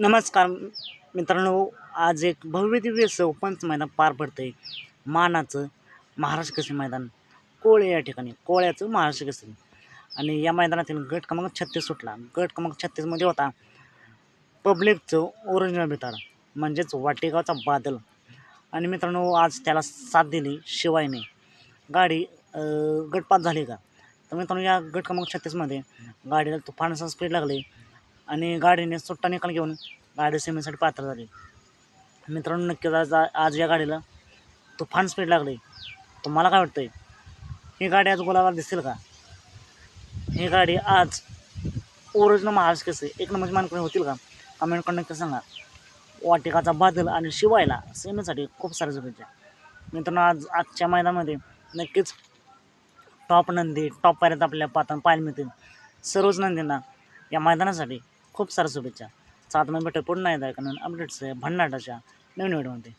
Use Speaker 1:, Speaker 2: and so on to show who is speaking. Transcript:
Speaker 1: नमस्कार मित्रांनो आज एक भव्य दिव्य पंच मैदान पार पडतं आहे मानाचं महाराष्ट्र केसरी मैदान? कोळे या ठिकाणी कोळ्याचं महाराष्ट्र केसरी आणि या मैदानातील गट क्रमांक छत्तीस सुटला. गट क्रमांक छत्तीसमध्ये होता पब्लिकचं ओरिजिनल भिताड म्हणजेच वाटेगावचा बादल. आणि मित्रांनो आज त्याला साथ दिली शिवायने. गाडी गटपात झाली का? तर मित्रांनो या गट क्रमांक छत्तीसमध्ये गाडीला तुफानसा स्पीड लागली. आणि गाडीने सुट्टा निकाल घेऊन गाडी सेमीसाठी पात्र झाली. मित्रांनो नक्कीच आज आज या गाडीला तुफान स्पीड लागली. तुम्हाला काय वाटतंय ही गाडी आज गुलाबाला दिसेल का? ही गाडी आज ओरिजिनल महाराष्ट्र कसे एक नंबरची मानकरी होतील का? कमेंट करून नक्की सांगा. वाटिकाचा बादल आणि शिवायला सेमीसाठी खूप साऱ्या शुभेच्छा. मित्रांनो आज आजच्या मैदानामध्ये नक्कीच टॉप नंदी टॉप पर्यंत आपल्या पाता पाहायला मिळतील. सर्वच नंदींना या मैदानासाठी खूप साऱ्या शुभेच्छा. सात महिने पुन्हा येत आहे कारण अपडेट्स आहे भन्नाटाच्या नवीन व्हिडिओमध्ये.